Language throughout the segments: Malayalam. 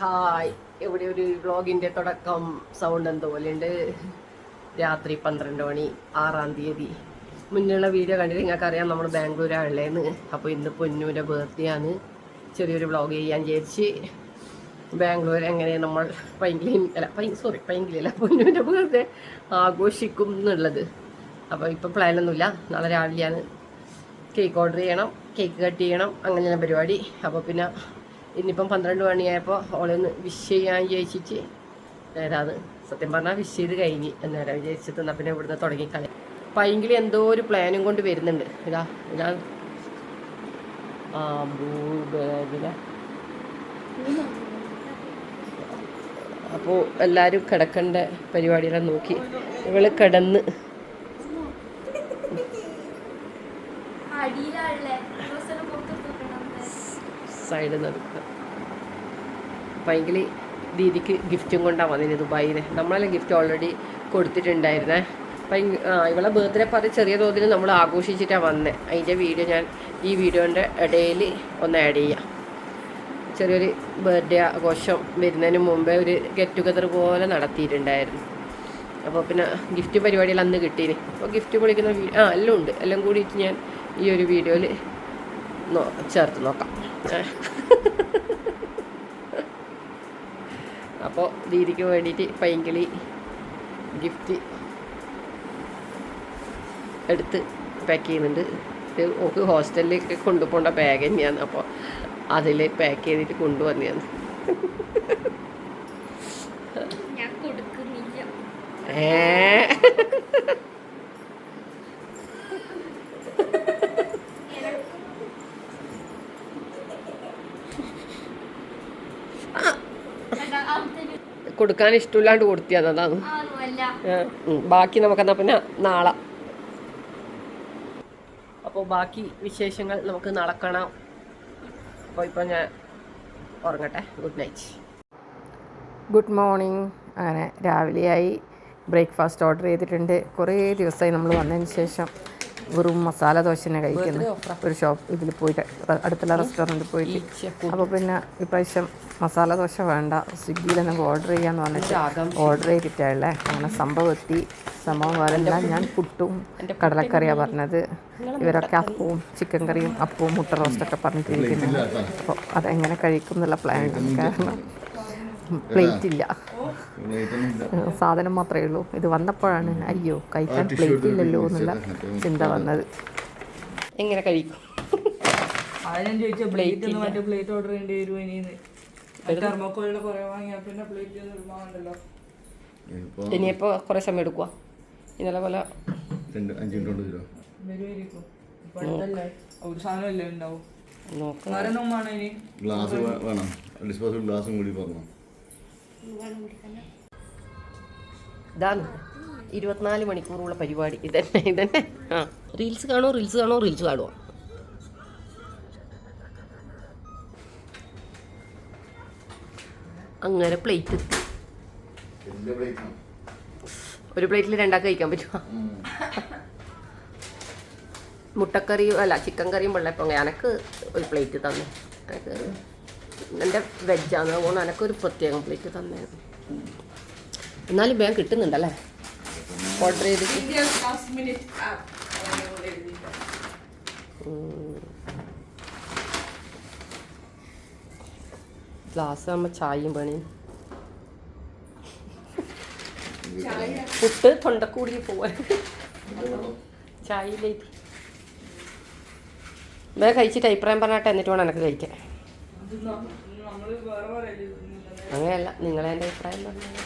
ഹായ്. ഇവിടെ ഒരു വ്ളോഗിന്റെ തുടക്കം സൗണ്ട് എന്തോ പോലെയുണ്ട്. രാത്രി പന്ത്രണ്ട് മണി ആറാം തീയതി. മുന്നുള്ള വീഡിയോ കണ്ടിട്ട് നിങ്ങൾക്ക് അറിയാം നമ്മൾ ബാംഗ്ലൂരാണല്ലേന്ന്. അപ്പോൾ ഇന്ന് പൊന്നൂരെ ബർത്ത്ഡേ ആണ്. ചെറിയൊരു വ്ളോഗ് ചെയ്യാൻ വിചാരിച്ച് ബാംഗ്ലൂർ എങ്ങനെ നമ്മൾ പൈങ്കിളി അല്ല പൈ സോറി പൈങ്കിലല്ല പൊന്നൂരെ ബർത്ത്ഡേ ആഘോഷിക്കും എന്നുള്ളത്. അപ്പോൾ ഇപ്പോൾ പ്ലാനൊന്നുമില്ല നാളെ രാവിലെയാണ് കേക്ക് ഓർഡർ ചെയ്യണം കേക്ക് കട്ട് ചെയ്യണം അങ്ങനെയുള്ള പരിപാടി. അപ്പോൾ പിന്നെ ഇന്നിപ്പം പന്ത്രണ്ട് മണിയായപ്പോൾ അവളൊന്ന് വിഷ് ചെയ്യാൻ വിചാരിച്ചിട്ട് നേരാന്ന്. സത്യം പറഞ്ഞാൽ വിഷ് ചെയ്ത് കഴിഞ്ഞ്. എന്നേരം വിചാരിച്ചിട്ട് എന്നാൽ പിന്നെ ഇവിടുന്ന് തുടങ്ങിക്കളി പൈങ്കിളി എന്തോ ഒരു പ്ലാനും കൊണ്ട് വരുന്നുണ്ട്. ഇതാ ഇതാ. ആ ബാഗിലെ അപ്പോൾ എല്ലാവരും കിടക്കേണ്ട പരിപാടിയെല്ലാം നോക്കി. ഇവൾ കിടന്ന് സൈഡിൽ നടക്കുക ഭയങ്കര ദീദിക്ക് ഗിഫ്റ്റും കൊണ്ടാണ് വന്നിന് ദുബായിൽ നമ്മളെല്ലാം ഗിഫ്റ്റ് ഓൾറെഡി കൊടുത്തിട്ടുണ്ടായിരുന്നേ. അപ്പം ഇവളെ ബർത്ത്ഡേ പാർട്ടി ചെറിയ തോതിൽ നമ്മൾ ആഘോഷിച്ചിട്ടാണ് വന്നത് അതിന്റെ വീഡിയോ ഞാൻ ഈ വീഡിയോന്റെ ഇടയിൽ ഒന്ന് ആഡ് ചെയ്യാം. ചെറിയൊരു ബർത്ത്ഡേ ആഘോഷം വരുന്നതിന് മുമ്പേ ഒരു ഗെറ്റ് ടുഗദർ പോലെ നടത്തിയിട്ടുണ്ടായിരുന്നു. അപ്പോൾ പിന്നെ ഗിഫ്റ്റ് പരിപാടികൾ അന്ന് കിട്ടീന് അപ്പോൾ ഗിഫ്റ്റ് പൊളിക്കുന്ന ആ എല്ലാം ഉണ്ട്. എല്ലാം കൂടിയിട്ട് ഞാൻ ഈ ഒരു വീഡിയോയിൽ ചേർത്ത് നോക്കാം അപ്പോൾ ദീദിക്ക് വേണ്ടിയിട്ട് പൈങ്കിളി ഗിഫ്റ്റ് എടുത്ത് പാക്ക് ചെയ്യുന്നുണ്ട്. ഇത് ഓക്ക് ഹോസ്റ്റലിലേക്ക് കൊണ്ടുപോകേണ്ട ബാഗ് തന്നെയാണ്. അപ്പോൾ അതിൽ പാക്ക് ചെയ്തിട്ട് കൊണ്ടുവന്നെയാണ് ഞാൻ കൊടുക്കുന്നില്ല. ഏ? കൊടുക്കാൻ ഇഷ്ടമില്ലാണ്ട് കൊടുത്തിയത് അതാണ്. ബാക്കി നമുക്കെന്നാ പിന്നെ നാളെ. അപ്പോൾ ബാക്കി വിശേഷങ്ങൾ നമുക്ക് നാളെ കാണാം. അപ്പോൾ ഇപ്പോൾ ഞാൻ ഉറങ്ങട്ടെ. ഗുഡ് നൈറ്റ് ഗുഡ് മോർണിംഗ് അങ്ങനെ രാവിലെയായി. ബ്രേക്ക്ഫാസ്റ്റ് ഓർഡർ ചെയ്തിട്ടുണ്ട്. കുറേ ദിവസമായി നമ്മൾ വന്നതിന് ശേഷം. വെറും മസാല ദോശ തന്നെ കഴിക്കുന്നത് ഒരു ഷോപ്പ് ഇതിൽ പോയിട്ട് അടുത്തുള്ള റെസ്റ്റോറന്റിൽ പോയിട്ട്. അപ്പോൾ പിന്നെ ഇപ്രാവശ്യം മസാല ദോശ വേണ്ട. സ്വിഗ്ഗിയിൽ നമുക്ക് ഓർഡർ ചെയ്യാന്ന് പറഞ്ഞിട്ട് ഓർഡർ ചെയ്തിട്ടുള്ളേ അങ്ങനെ സംഭവം എത്തി. സംഭവം വേറെല്ലാം ഞാൻ പുട്ടും കടലക്കറിയാണ് പറഞ്ഞത്. ഇവരൊക്കെ അപ്പവും ചിക്കൻ കറിയും അപ്പവും മുട്ട റോസ്റ്റൊക്കെ പറഞ്ഞിട്ടിരിക്കുന്നു അപ്പോൾ അതെങ്ങനെ കഴിക്കും എന്നുള്ള പ്ലാൻ കാരണം പ്ലേറ്റ് ഇല്ല സാധനം മാത്രമേ ഉള്ളൂ. ഇത് വന്നപ്പോഴാണ് അയ്യോ കഴിക്കാൻ പ്ലേറ്റ് ഇല്ലല്ലോ എന്നുള്ള ചിന്ത വന്നത്. എങ്ങനെ കഴിക്കും? ഇനിയിപ്പോ കൊറേ പ്ലേറ്റ് ഓർഡർ ചെയ്യേണ്ടി വരുമോ ഇനിന്ന് തെർമോക്കോളിന്റെ കുറെ വാങ്ങിയാ പിന്നെ പ്ലേറ്റ് ഇനിയിപ്പോൾ കുറേ സമയം എടുക്കുക ഇന്നലെ പോലെ രണ്ട് അഞ്ച് മിനിറ്റ് കൊണ്ട് തരുമോ വരുമായിരിക്കും ഇപ്പൊ അടുത്തല്ലേ? ഒരു സാധനമല്ലേ ഉണ്ടാവും? നോക്കാം. ഇനി? ഗ്ലാസ് വേണം. ഡിസ്പോസിബിൾ ഗ്ലാസും കൂടി പറഞ്ഞു ഇതാണ്. ഇരുപത്തിനാല് മണിക്കൂറുള്ള പരിപാടി. ഇതന്നെ ഇതന്നെ. ആ. റീൽസ് കാണോ റീൽസ് കാണോ റീൽസ് കാണുമോ അങ്ങനെ പ്ലേറ്റ് ഒരു പ്ലേറ്റിൽ രണ്ടാൾക്ക് കഴിക്കാൻ പറ്റുമോ മുട്ടക്കറിയും അല്ല ചിക്കൻ കറിയും വെള്ളപ്പം എനക്ക് ഒരു പ്ലേറ്റ് തന്നെ. എനിക്ക് എന്റെ വെജാണ് അതുകൊണ്ട് എനക്കൊരു പ്രത്യേകം പ്ലേറ്റ് തന്നെ. എന്നാലും വേഗം കിട്ടുന്നുണ്ടല്ലേ? ഓർഡർ ചെയ്ത് ഗ്ലാസ് ആകുമ്പോൾ ചായയും പണി പുട്ട് തൊണ്ടക്കൂടി പോവാൻ. ചായയിലേക്ക്. വേഗം കഴിച്ചിട്ട് അഭിപ്രായം പറഞ്ഞിട്ട് എന്നിട്ട് വേണം എനിക്ക് കഴിക്കാൻ. അങ്ങനെയല്ല നിങ്ങളെ എന്റെ അഭിപ്രായം പറഞ്ഞത്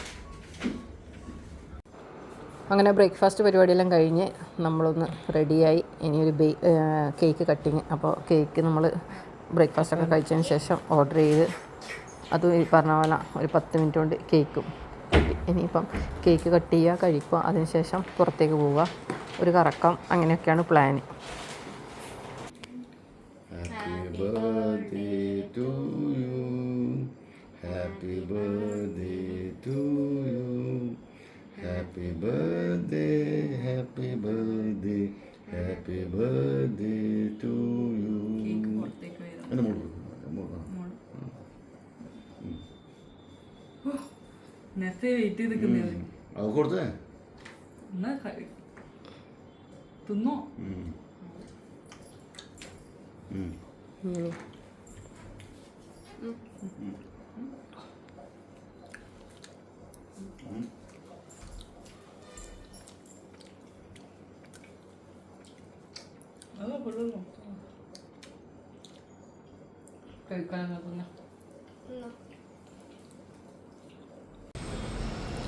അങ്ങനെ ബ്രേക്ക്ഫാസ്റ്റ് പരിപാടിയെല്ലാം കഴിഞ്ഞ് നമ്മളൊന്ന് റെഡിയായി. ഇനി ഒരു ബേ കേക്ക് കട്ടിങ്. അപ്പോൾ കേക്ക് നമ്മൾ ബ്രേക്ക്ഫാസ്റ്റ് ഒക്കെ കഴിച്ചതിന് ശേഷം ഓർഡർ ചെയ്ത് അതും ഈ പറഞ്ഞ പോലെ ഒരു പത്ത് മിനിറ്റ് കൊണ്ട് കേക്കും. കിട്ടി ഇനിയിപ്പം കേക്ക് കട്ട് ചെയ്യുക കഴിക്കുക അതിനുശേഷം പുറത്തേക്ക് പോവുക. ഒരു കറക്കം അങ്ങനെയൊക്കെയാണ് plan happy birthday to you happy birthday happy birthday happy birthday to you എന്റെ മോൾ അത് കൊടുത്തേ. തിന്നോ? ഉം. ഉം. അത്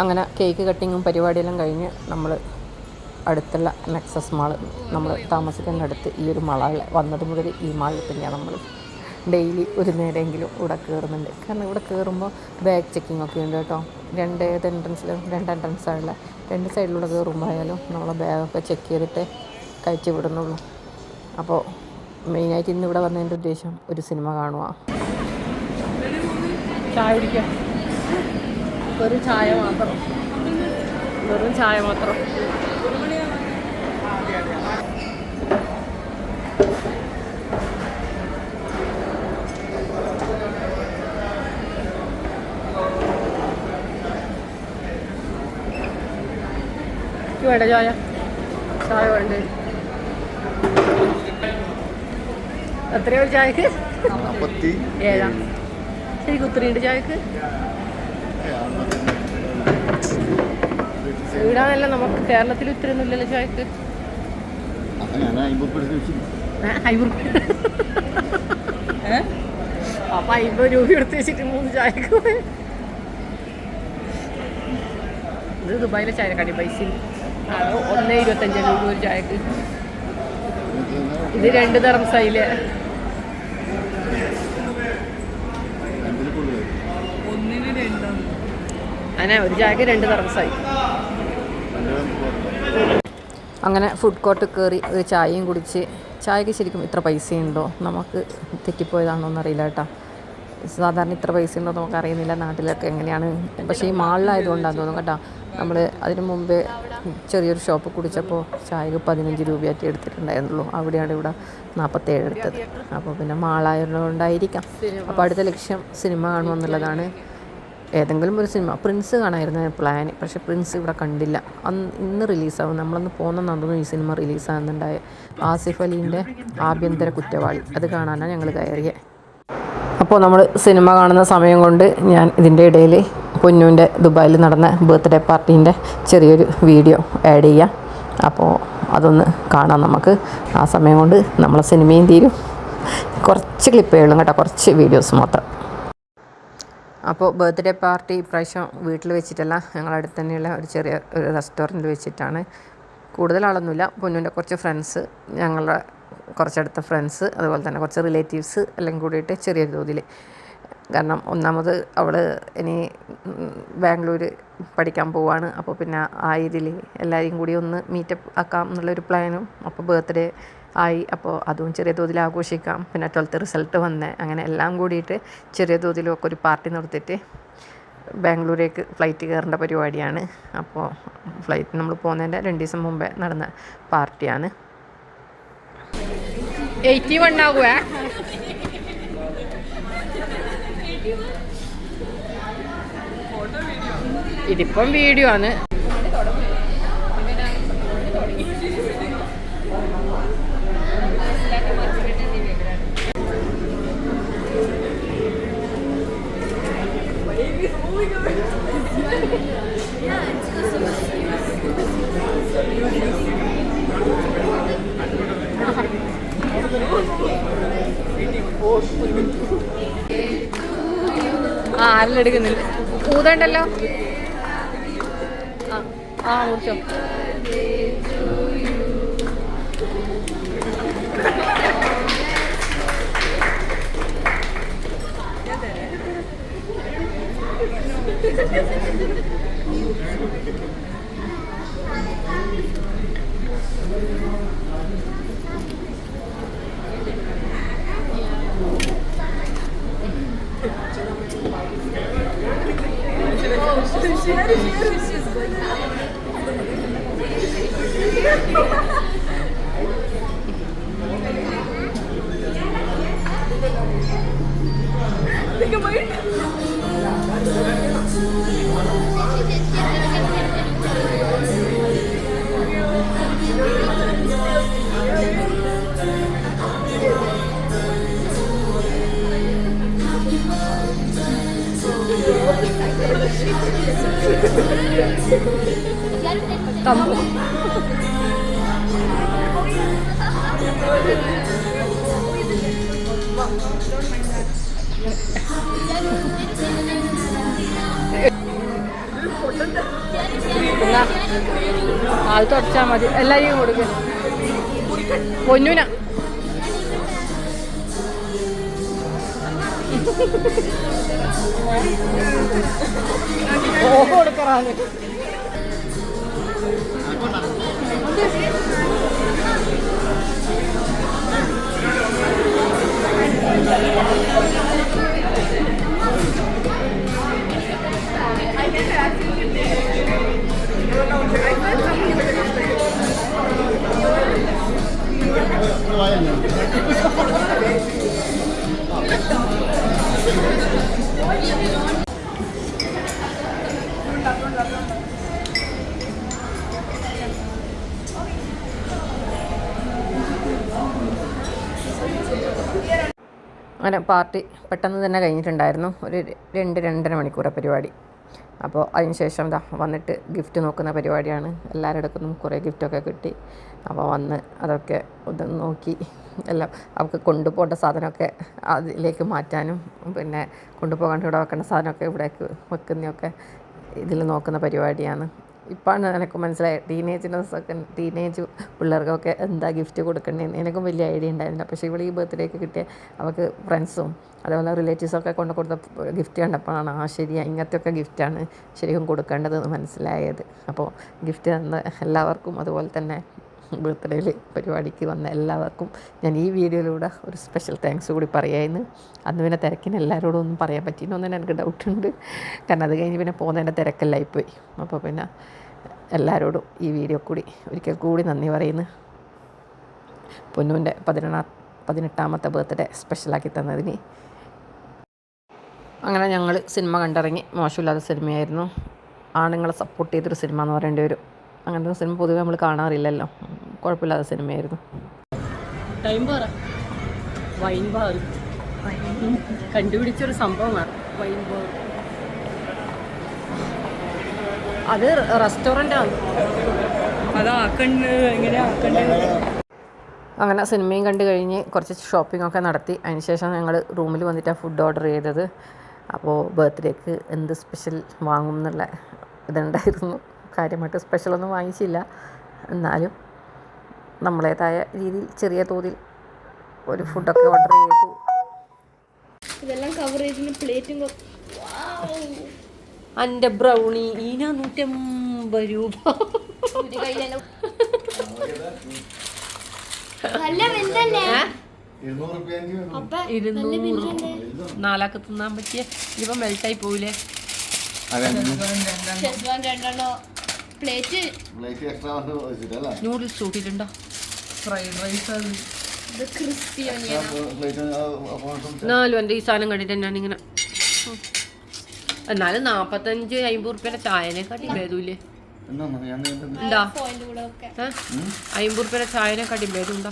അങ്ങനെ കേക്ക് കട്ടിങ്ങും പരിപാടിയെല്ലാം കഴിഞ്ഞ് നമ്മൾ അടുത്തുള്ള നെക്സസ് മാൾ നമ്മൾ താമസിക്കുന്ന അടുത്ത് ഈ ഒരു മാളിൽ വന്നത് മുതൽ ഈ മാളിൽ തന്നെയാണ് നമ്മൾ ഡെയിലി ഒരു നേരമെങ്കിലും ഇവിടെ കയറുന്നുണ്ട് കാരണം ഇവിടെ കയറുമ്പോൾ ബാഗ് ചെക്കിംഗ് ഒക്കെ ഉണ്ട് കേട്ടോ. രണ്ട് ഏത് എൻട്രൻസിലും രണ്ട് എൻട്രൻസ് ആയുള്ള രണ്ട് സൈഡിലൂടെ കയറുമ്പോൾ ആയാലും നമ്മളെ ബാഗൊക്കെ ചെക്ക് ചെയ്തിട്ട് കയറ്റി വിടുന്നുള്ളൂ. അപ്പോൾ മെയിനായിട്ട് ഇന്ന് ഇവിടെ വന്നതിന്റെ ഉദ്ദേശം ഒരു സിനിമ കാണുക ചായ വെറും ചായ മാത്രം. വെറും ചായ മാത്രം. ചായ വേണ്ടേ? എത്രയോ ഒരു ചായക്ക്? ഏഴാം. ശരിക്കും ഒത്തിരിയുണ്ട് ചായക്ക്. ഇവിടാന്നല്ല നമുക്ക് കേരളത്തിൽ ഇത്രയൊന്നുമില്ലല്ലോ ചായക്ക്. അപ്പൊ അമ്പത് രൂപ എടുത്ത് വെച്ചിട്ട് മൂന്ന് ചായക്ക്. ഇത് ദുബായിലെ ചായക്കടി പൈസ ഒന്ന് ഇരുപത്തഞ്ച് രൂപ ഒരു ചായക്ക്. ഇത് രണ്ട് രണ്ടാണ്. അങ്ങനെ ഒരു ചായക്ക് രണ്ട് തറംസായി അങ്ങനെ ഫുഡ് കോർട്ട് കയറി ഒരു ചായയും കുടിച്ച്. ചായക്ക് ശരിക്കും ഇത്ര പൈസയുണ്ടോ? നമുക്ക് തെറ്റിപ്പോയതാണോ എന്നറിയില്ല കേട്ടോ. സാധാരണ ഇത്ര പൈസ ഉണ്ടോ നമുക്ക് അറിയുന്നില്ല നാട്ടിലൊക്കെ എങ്ങനെയാണ്. പക്ഷേ ഈ മാളിലായതുകൊണ്ടാണ് തോന്നുന്നു കേട്ടോ. നമ്മൾ അതിനു മുമ്പേ ചെറിയൊരു ഷോപ്പ് കുടിച്ചപ്പോൾ ചായക്ക് പതിനഞ്ച് രൂപയായിട്ട് എടുത്തിട്ടുണ്ടായിരുന്നുള്ളൂ. അവിടെയാണ് ഇവിടെ നാൽപ്പത്തേഴ് എടുത്തത്. അപ്പോൾ പിന്നെ മാളായതുകൊണ്ടായിരിക്കാം അപ്പോൾ അടുത്ത ലക്ഷ്യം സിനിമ കാണുമെന്നുള്ളതാണ് ഏതെങ്കിലും ഒരു സിനിമ. പ്രിൻസ് കാണായിരുന്നു പ്ലാൻ പക്ഷേ പ്രിൻസ് ഇവിടെ കണ്ടില്ല. അന്ന് ഇന്ന് റിലീസാവും നമ്മളന്ന് പോകുന്ന തോന്നുന്നു ഈ സിനിമ റിലീസാകുന്നുണ്ടായ ആസിഫ് അലീന്റെ ആഭ്യന്തര കുറ്റവാളി. അത് കാണാനാണ് ഞങ്ങൾ കയറിയത് അപ്പോൾ നമ്മൾ സിനിമ കാണുന്ന സമയം കൊണ്ട് ഞാൻ ഇതിന്റെ ഇടയിൽ പൊന്നുവിന്റെ ദുബായിൽ നടന്ന ബർത്ത്ഡേ പാർട്ടീന്റെ ചെറിയൊരു വീഡിയോ ആഡ് ചെയ്യാം. അപ്പോൾ അതൊന്ന് കാണാം നമുക്ക്. ആ സമയം കൊണ്ട് നമ്മളെ സിനിമയും തീരും. കുറച്ച് ക്ലിപ്പുകളും കേട്ടോ കുറച്ച് വീഡിയോസ് മാത്രം. അപ്പോൾ ബർത്ത്ഡേ പാർട്ടി ഇപ്രാവശ്യം വീട്ടിൽ വെച്ചിട്ടല്ല ഞങ്ങളുടെ അടുത്ത് തന്നെയുള്ള ഒരു ചെറിയ ഒരു റെസ്റ്റോറന്റിൽ വെച്ചിട്ടാണ്. കൂടുതൽ ആളൊന്നുമില്ല പൊന്നുവിന്റെ കുറച്ച് ഫ്രണ്ട്സ് ഞങ്ങളുടെ കുറച്ചടുത്ത ഫ്രണ്ട്സ് അതുപോലെ തന്നെ കുറച്ച് റിലേറ്റീവ്സ് എല്ലാം കൂടിയിട്ട് ചെറിയൊരു തോതിൽ കാരണം ഒന്നാമത് അവൾ ഇനി ബാംഗ്ലൂർ പഠിക്കാൻ പോവാണ്. അപ്പോൾ പിന്നെ ആ ഇതിൽ എല്ലാവരെയും കൂടി ഒന്ന് മീറ്റപ്പ് ആക്കാം എന്നുള്ളൊരു പ്ലാനും അപ്പോൾ ബർത്ത്ഡേ ആയി. അപ്പോൾ അതും ചെറിയ തോതിൽ ആഘോഷിക്കാം. പിന്നെ ട്വൽത്ത് റിസൾട്ട് വന്ന്. അങ്ങനെ എല്ലാം കൂടിയിട്ട് ചെറിയ തോതിലൊക്കെ ഒരു പാർട്ടി നടത്തിയിട്ട് ബാംഗ്ലൂരേക്ക് ഫ്ലൈറ്റ് കയറേണ്ട പരിപാടിയാണ്. അപ്പോൾ ഫ്ലൈറ്റ് നമ്മൾ പോകുന്നതിന്റെ രണ്ട് ദിവസം മുമ്പേ നടന്ന പാർട്ടിയാണ് എയ്റ്റി വൺ ആകുവേ ഇതിപ്പം വീഡിയോ ആണ്. ആ അല്ലെടുക്കുന്നില്ല ഊതണ്ടല്ലോ? ആ ആ ഊർച്ചോ Yarış, yarış. എന്നാ, ആൾ മതി എല്ലാവരെയും കൊടുക്കും പൊന്നുന ഓ കൊടുക്കറാണ്. Thank you. പാർട്ടി പെട്ടെന്ന് തന്നെ കഴിഞ്ഞിട്ടുണ്ടായിരുന്നു. ഒരു രണ്ട് രണ്ടര മണിക്കൂറാണ് പരിപാടി. അപ്പോൾ അതിനുശേഷം ദാ വന്നിട്ട് ഗിഫ്റ്റ് നോക്കുന്ന പരിപാടിയാണ്. എല്ലാവരുടെ അടുത്തുനിന്നും കുറേ ഗിഫ്റ്റൊക്കെ കിട്ടി. അപ്പോൾ വന്ന് അതൊക്കെ ഒന്ന് നോക്കി എല്ലാം അവർക്ക് കൊണ്ടുപോകേണ്ട സാധനമൊക്കെ അതിലേക്ക് മാറ്റാനും പിന്നെ കൊണ്ടുപോകാണ്ട് ഇവിടെ വെക്കേണ്ട സാധനമൊക്കെ ഇവിടേക്ക് വെക്കുന്നതൊക്കെ ഇതിൽ നോക്കുന്ന പരിപാടിയാണ്. ഇപ്പോഴാണ് എനിക്ക് മനസ്സിലായത്. ടീനേജിനൊക്കെ ടീനേജ് പിള്ളേർക്കൊക്കെ എന്താ ഗിഫ്റ്റ് കൊടുക്കേണ്ടതെന്ന് എനിക്കും വലിയ ഐഡിയ ഉണ്ടായിരുന്നില്ല പക്ഷേ ഇവിടെ ഈ ബർത്ത്ഡേക്ക് കിട്ടിയ അവൾക്ക് ഫ്രണ്ട്സും അതേപോലെ റിലേറ്റീവ്സൊക്കെ കൊണ്ട് കൊടുത്ത ഗിഫ്റ്റ് കണ്ടപ്പോഴാണ് ആ ശരിയാണ് ഇങ്ങനത്തെയൊക്കെ ഗിഫ്റ്റാണ് ശരിക്കും കൊടുക്കേണ്ടതെന്ന് മനസ്സിലായത്. അപ്പോൾ ഗിഫ്റ്റ് തന്ന എല്ലാവർക്കും അതുപോലെ തന്നെ ബർത്ത്ഡേയിൽ പരിപാടിക്ക് വന്ന എല്ലാവർക്കും ഞാൻ ഈ വീഡിയോയിലൂടെ ഒരു സ്പെഷ്യൽ താങ്ക്സ് കൂടി പറയായിരുന്നു. അന്ന് പിന്നെ തിരക്കിന് എല്ലാവരോടും ഒന്നും പറയാൻ പറ്റിയെന്നൊന്നും എനിക്ക് ഡൗട്ടുണ്ട് കാരണം അത് കഴിഞ്ഞ് പിന്നെ പോകുന്നതിന്റെ തിരക്കെല്ലായിപ്പോയി. അപ്പോൾ പിന്നെ എല്ലാവരോടും ഈ വീഡിയോ കൂടി ഒരിക്കൽ കൂടി നന്ദി പറയുന്നു. പൊന്നുവിന്റെ പതിനെണ്ണ പതിനെട്ടാമത്തെ ബർത്ത്ഡേ സ്പെഷ്യലാക്കി തന്നതിന്. അങ്ങനെ ഞങ്ങൾ സിനിമ കണ്ടിറങ്ങി. മോശമില്ലാത്ത സിനിമയായിരുന്നു. ആണുങ്ങളെ സപ്പോർട്ട് ചെയ്തൊരു സിനിമ എന്ന് പറയേണ്ടി വരും. അങ്ങനത്തെ സിനിമ പൊതുവെ നമ്മൾ കാണാറില്ലല്ലോ. കുഴപ്പമില്ലാത്ത സിനിമയായിരുന്നു. ടൈം പറ. വൈൻ ബാർ കണ്ടുപിടിച്ചൊരു സംഭവമാണ് വൈൻ ബാർ അത് റെസ്റ്റോറന്റ് അതാക്കണ്ട് ആ ആക്കണ്ടത്? അങ്ങനെ സിനിമയും കണ്ടു കഴിഞ്ഞ് കുറച്ച് ഷോപ്പിംഗ് ഒക്കെ നടത്തി. അതിനുശേഷം ഞങ്ങൾ റൂമിൽ വന്നിട്ടാണ് ഫുഡ് ഓർഡർ ചെയ്തത്. അപ്പോൾ ബർത്ത്ഡേക്ക് എന്ത് സ്പെഷ്യൽ വാങ്ങും എന്നുള്ള ഇതുണ്ടായിരുന്നു. കാര്യമായിട്ട് സ്പെഷ്യലൊന്നും വാങ്ങിച്ചില്ല. എന്നാലും നമ്മളേതായ രീതിയിൽ ചെറിയ തോതിൽ ഒരു ഫുഡൊക്കെ ഓർഡർ ചെയ്തു. ഇതെല്ലാം കവർ ചെയ്തിന് പ്ലേറ്റും എന്റെ ബ്രൗണി ഈന നൂറ്റമ്പത് രൂപ. ഇരുന്നൂറ് നാലാക്ക് തിന്നാൻ പറ്റിയ ഇപ്പം മെൽട്ടായി പോവില്ലേ രണ്ടെണ്ണോ? പ്ലേറ്റ്. പ്ലേറ്റ് എക്സ്ട്രാ വന്ന് വെച്ചിട്ടല്ലേ നൂഡിൽസ് കൂട്ടിയിട്ടുണ്ടോ? ഫ്രൈഡ് റൈസ് അത് ഇത് ക്രിസ്പി പ്ലേറ്റ് എന്നാലും എന്റെ ഈ സാധനം കണ്ടിട്ട് ഞാൻ ഇങ്ങനെ. എന്നാലും നാപ്പത്തഞ്ച് അമ്പത് റുപ്യയുടെ ചായനെക്കാട്ടി ഭേദമില്ലേ? ഒക്കെ. അമ്പത് റുപ്യയുടെ ചായനെക്കാട്ടി ഭേദമുണ്ടോ?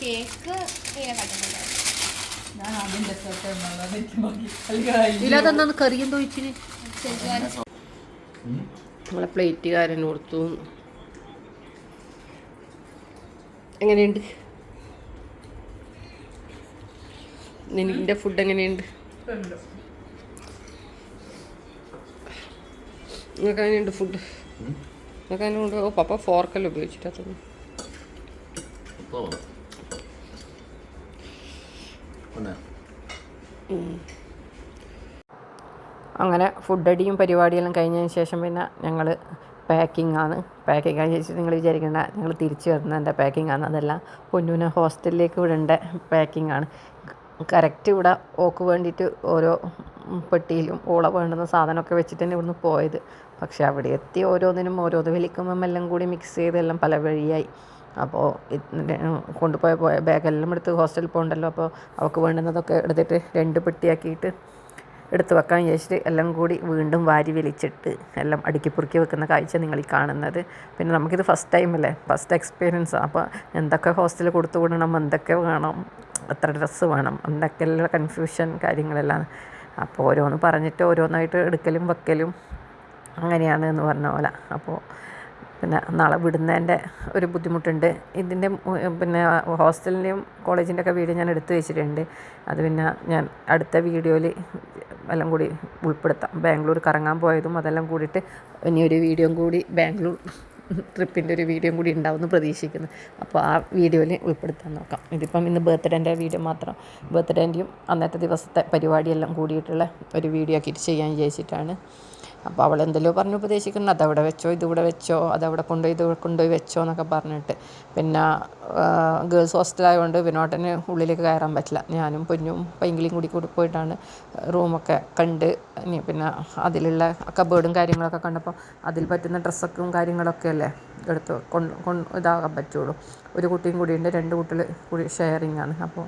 കേക്ക് അല്ലെങ്കിൽ ഇതിലതെന്താന്ന് കറിയും തോച്ചിന് ഷെസ്വാൻ നമ്മളെ പ്ലേറ്റുകാരൻ കൊടുത്തു. എങ്ങനെയുണ്ട്? നിന്റെ ഫുഡ് എങ്ങനെയുണ്ട്. നിങ്ങൾക്ക് അങ്ങനെയുണ്ട് ഫുഡ് നിങ്ങൾക്ക് അതിനുണ്ട് ഓ പപ്പ ഫോർക്കല്ല ഉപയോഗിച്ചിട്ടാ തോന്നുന്നു അങ്ങനെ ഫുഡ് അടിയും പരിപാടിയെല്ലാം കഴിഞ്ഞതിന് ശേഷം പിന്നെ ഞങ്ങൾ പാക്കിംഗ് ആണ് പാക്കിംഗ് ആണെന്ന് ചോദിച്ചാൽ നിങ്ങൾ വിചാരിക്കേണ്ട ഞങ്ങൾ തിരിച്ചു വരുന്നതിന്റെ പാക്കിംഗ് ആണ് അതെല്ലാം. പൊന്നൂനെ ഹോസ്റ്റലിലേക്ക് വിടേണ്ട പാക്കിംഗ് ആണ്. കറക്റ്റ് ഇവിടെ ഓക്ക് വേണ്ടിയിട്ട് ഓരോ പെട്ടിയിലും ഓള വേണ്ടുന്ന സാധനമൊക്കെ വെച്ചിട്ട് തന്നെ ഇവിടുന്ന് പോയത്. പക്ഷേ അവിടെ എത്തി ഓരോന്നിനും ഓരോന്ന് വലിക്കുമ്പം എല്ലാം കൂടി മിക്സ് ചെയ്തെല്ലാം പല വഴിയായി. അപ്പോൾ കൊണ്ടുപോയ പോയ ബാഗെല്ലാം എടുത്ത് ഹോസ്റ്റലിൽ പോകണ്ടല്ലോ അപ്പോൾ അവൾക്ക് വേണ്ടുന്നതൊക്കെ എടുത്തിട്ട് രണ്ട് പെട്ടിയാക്കിയിട്ട് എടുത്ത് വെക്കാൻ വിചാരിച്ചിട്ട് എല്ലാം കൂടി വീണ്ടും വാരി വലിച്ചിട്ട് എല്ലാം അടുക്കി പുറുക്കി വെക്കുന്ന കാഴ്ച നിങ്ങൾ ഈ കാണുന്നത്. പിന്നെ നമുക്കിത് ഫസ്റ്റ് ടൈം അല്ലേ? ഫസ്റ്റ് എക്സ്പീരിയൻസ് അപ്പോൾ എന്തൊക്കെ ഹോസ്റ്റലിൽ കൊടുത്തു വിടണം? എന്തൊക്കെ വേണം? എത്ര ഡ്രസ്സ് വേണം? എന്തൊക്കെയുള്ള കൺഫ്യൂഷൻ കാര്യങ്ങളെല്ലാം. അപ്പോൾ ഓരോന്ന് പറഞ്ഞിട്ട് ഓരോന്നായിട്ട് എടുക്കലും വെക്കലും അങ്ങനെയാണ് എന്ന് പറഞ്ഞ പോലെ. അപ്പോൾ പിന്നെ നാളെ വിടുന്നതിന്റെ ഒരു ബുദ്ധിമുട്ടുണ്ട്. ഇതിന്റെ പിന്നെ ഹോസ്റ്റലിന്റെയും കോളേജിന്റെ ഒക്കെ വീഡിയോ ഞാൻ എടുത്തു വെച്ചിട്ടുണ്ട്. അത് പിന്നെ ഞാൻ അടുത്ത വീഡിയോയിൽ എല്ലാം കൂടി ഉൾപ്പെടുത്താം. ബാംഗ്ലൂർ കറങ്ങാൻ പോയതും അതെല്ലാം കൂടിയിട്ട് ഇനി ഒരു വീഡിയോ കൂടി ബാംഗ്ലൂർ ട്രിപ്പിന്റെ ഒരു വീഡിയോ കൂടി ഉണ്ടാവുമെന്ന് പ്രതീക്ഷിക്കുന്നു. അപ്പോൾ ആ വീഡിയോയിൽ ഉൾപ്പെടുത്താൻ നോക്കാം. ഇതിപ്പം ഇന്ന് ബർത്ത്ഡേന്റെ വീഡിയോ മാത്രം. ബർത്ത്ഡേന്റെയും അന്നത്തെ ദിവസത്തെ പരിപാടിയെല്ലാം കൂടിയിട്ടുള്ള ഒരു വീഡിയോ ആക്കിയിട്ട് ചെയ്യാൻ വിചാരിച്ചിട്ടാണ് അപ്പോൾ അവൾ എന്തെല്ലോ പറഞ്ഞു ഉപദേശിക്കുന്നു. അതവിടെ വെച്ചോ ഇതിവിടെ വെച്ചോ അതവിടെ കൊണ്ടുപോയി ഇത് കൊണ്ടുപോയി വെച്ചോ എന്നൊക്കെ പറഞ്ഞിട്ട്. പിന്നെ ഗേൾസ് ഹോസ്റ്റലായതുകൊണ്ട് വിനോട്ടന് ഉള്ളിലേക്ക് കയറാൻ പറ്റില്ല. ഞാനും പൊന്നും പൈങ്കിളിയും കൂടി കൂടി പോയിട്ടാണ് റൂമൊക്കെ കണ്ട് ഇനി പിന്നെ അതിലുള്ള കബേർഡും കാര്യങ്ങളൊക്കെ കണ്ടപ്പോൾ അതിൽ പറ്റുന്ന ഡ്രസ്സൊക്കെ കാര്യങ്ങളൊക്കെ അല്ലേ എടുത്ത് കൊണ്ട് കൊണ്ട് ഇതാകാൻ പറ്റുള്ളൂ. ഒരു കുട്ടിയും കൂടിയുണ്ട് രണ്ട് കുട്ടികൾ കൂടി ഷെയറിങ് ആണ്. അപ്പോൾ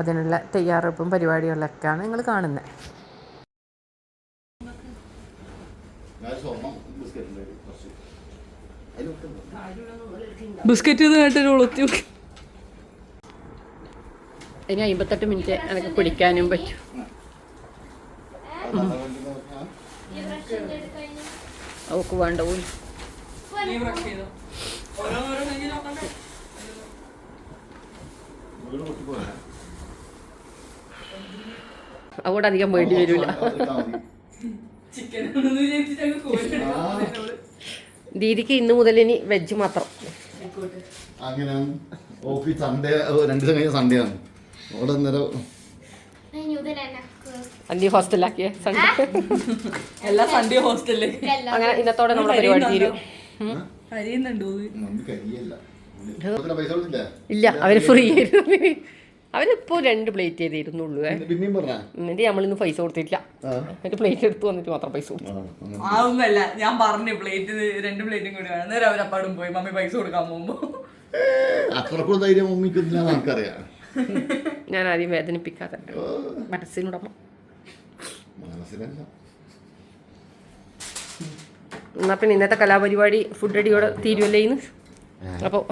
അതിനുള്ള തയ്യാറെടുപ്പും പരിപാടികളൊക്കെയാണ് നിങ്ങൾ കാണുന്നത് ഞാൻ സ്വർണം ബിസ്ക്കറ്റ് ഉണ്ടായിരുന്നു കുറച്ച് അതിൽ ബിസ്ക്കറ്റ് കേട്ടൊരു ഒളുത്തി ഇനി അമ്പത്തെട്ട് മിനിറ്റ് എനിക്ക് പിടിക്കാനും പറ്റും. അവക്ക് വേണ്ടി പോലും? അവിടെ അധികം വേണ്ടി വരില്ല ദീദിക്ക് ഇന്ന് മുതൽ ഇനി വെജ് മാത്രം. അങ്ങനെ ഓഫീസ് സൺഡേ രണ്ട് ദിവസം കഴിഞ്ഞ സൺഡേ ആണ്. അവിടെ അന്നേരം അന്യ ഹോസ്റ്റലാക്കിയ സൺഡേ എല്ലാ സൺഡേ ഹോസ്റ്റലിലേക്ക് അങ്ങനെ ഇന്നത്തോടെ നമ്മുടെ പരിപാടി തീരും. ഇല്ല അവർ ഫ്രീ ആയിരുന്നു. അവരിപ്പോ രണ്ട് പ്ലേറ്റ് ചെയ്തിരുന്നുള്ളൂ എന്നിട്ട് നമ്മളിന്ന് പൈസ കൊടുത്തിട്ടില്ല. എന്നിട്ട് പ്ലേറ്റ് എടുത്തു വന്നിട്ട് മാത്രം പൈസ കൊടുത്തു. അതൊന്നല്ല ഞാൻ പറഞ്ഞു പ്ലേറ്റ് രണ്ട് പ്ലേറ്റും കൂടി വേണം. നേരം അവരപ്പാടും പോയി മമ്മി പൈസ കൊടുക്കാൻ പോകുമ്പോ. അത്രക്കും ധൈര്യം മമ്മിക്കൊന്നില്ല നമുക്കറിയാം ഞാൻ ആദ്യം വേദനിപ്പിക്കാതെ മനസ്സിനുടമ മനസ്സിലല്ല എന്നാ പിന്നെ ഇന്നത്തെ കലാപരിപാടി ഫുഡ് അടിയോടെ തീരുവല്ലേന്ന് അപ്പോൾ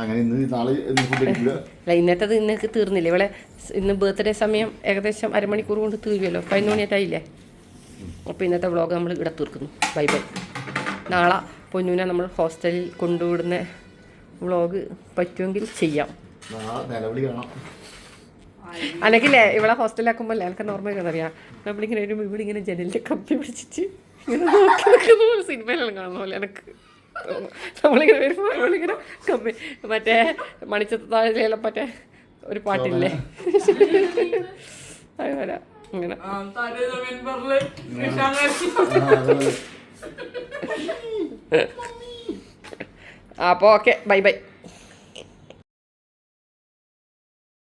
അങ്ങനെ ഇന്ന് നാളെ ഫുഡ് അല്ല ഇന്നത്തേത് ഇന്നേക്ക് തീർന്നില്ല? ഇവിടെ ഇന്ന് ബർത്ത്ഡേ സമയം ഏകദേശം അരമണിക്കൂർ കൊണ്ട് തീരുമല്ലോ പതിനൊന്ന് മണിയായിട്ടായില്ലേ അപ്പോൾ ഇന്നത്തെ വ്ളോഗ് നമ്മൾ ഇവിടെ തീർക്കുന്നു. ബൈ ബൈ നാളെ പൊന്നൂനെ നമ്മൾ ഹോസ്റ്റലിൽ കൊണ്ടുവിടുന്ന വ്ളോഗ് പറ്റുമെങ്കിൽ ചെയ്യാം. അനക്കില്ലേ? ഇവിടെ ഹോസ്റ്റലിലാക്കുമ്പോൾ എനിക്ക് നോർമൽ അറിയാം. നമ്മളിങ്ങനെ വരുമ്പോൾ ഇവിടെ ഇങ്ങനെ ജനലിന്റെ കമ്പി പിടിച്ചിട്ട് ഇങ്ങനെ നോക്കി നിൽക്കുന്ന സിനിമയിലെല്ലാം കാണുന്ന പോലെ എനിക്ക് നമ്മളിങ്ങനെ വരുമ്പോൾ നമ്മളിങ്ങനെ കമ്പി മറ്റേ മണിച്ചത്താഴിലെല്ലാം മറ്റേ ഒരു പാട്ടില്ലേ? അതുപോലെ അങ്ങനെ അപ്പോൾ ഓക്കെ ബൈ ബൈ.